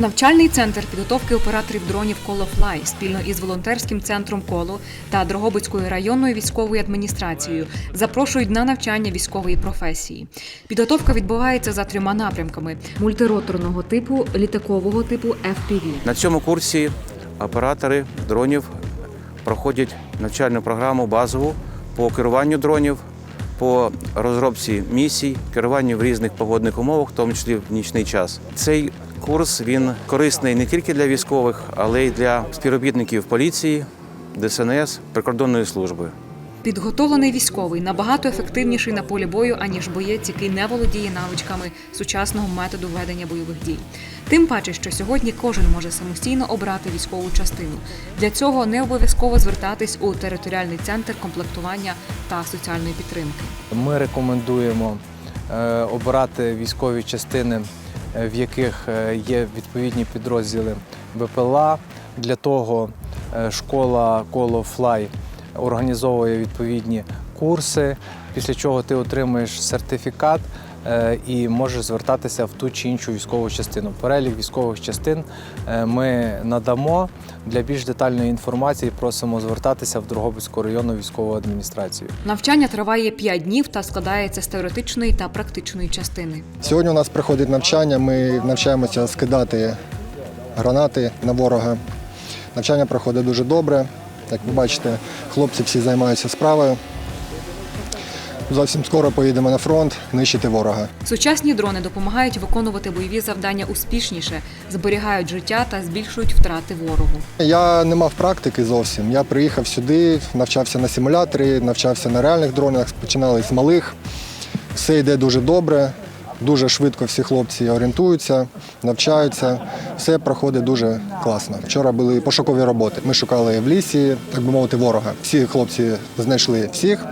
Навчальний центр підготовки операторів дронів «Колофлай» спільно із волонтерським центром Коло та Дрогобицькою районною військовою адміністрацією запрошують на навчання військової професії. Підготовка відбувається за трьома напрямками: мультироторного типу, літакового типу FPV. На цьому курсі оператори дронів проходять навчальну програму базову по керуванню дронів, по розробці місій, керуванню в різних погодних умовах, в тому числі в нічний час. Цей курс він корисний не тільки для військових, але й для співробітників поліції, ДСНС, прикордонної служби. Підготовлений військовий набагато ефективніший на полі бою, аніж боєць, який не володіє навичками сучасного методу ведення бойових дій. Тим паче, що сьогодні кожен може самостійно обрати військову частину. Для цього не обов'язково звертатись у територіальний центр комплектування та соціальної підтримки. Ми рекомендуємо е, обирати військові частини, е, в яких е, є відповідні підрозділи БПЛА. Для того школа Коло Флай організовує відповідні курси, після чого ти отримуєш сертифікат е, і можеш звертатися в ту чи іншу військову частину. Перелік військових частин е, ми надамо. Для більш детальної інформації просимо звертатися в Дрогобицьку районну військову адміністрацію. Навчання триває 5 днів та складається з теоретичної та практичної частини. Сьогодні у нас проходить навчання. Ми навчаємося скидати гранати на ворога. Навчання проходить дуже добре. Як ви бачите, хлопці всі займаються справою. Зовсім скоро поїдемо на фронт нищити ворога. Сучасні дрони допомагають виконувати бойові завдання успішніше, зберігають життя та збільшують втрати ворогу. Я не мав практики зовсім. Я приїхав сюди, навчався на симуляторі, навчався на реальних дронах, починали з малих. Все йде дуже добре, дуже швидко всі хлопці орієнтуються, навчаються. Все проходить дуже класно. Вчора були пошукові роботи. Ми шукали в лісі, так би мовити, ворога. Всі хлопці знайшли всіх,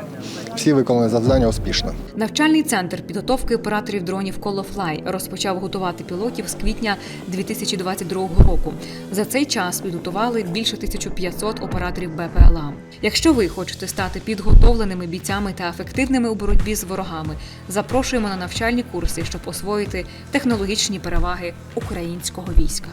всі виконали завдання успішно. Навчальний центр підготовки операторів дронів «Колофлай» розпочав готувати пілотів з квітня 2022 року. За цей час підготували більше 1500 операторів БПЛА. Якщо ви хочете стати підготовленими бійцями та ефективними у боротьбі з ворогами, запрошуємо на навчальні курси, щоб освоїти технологічні переваги українського війська.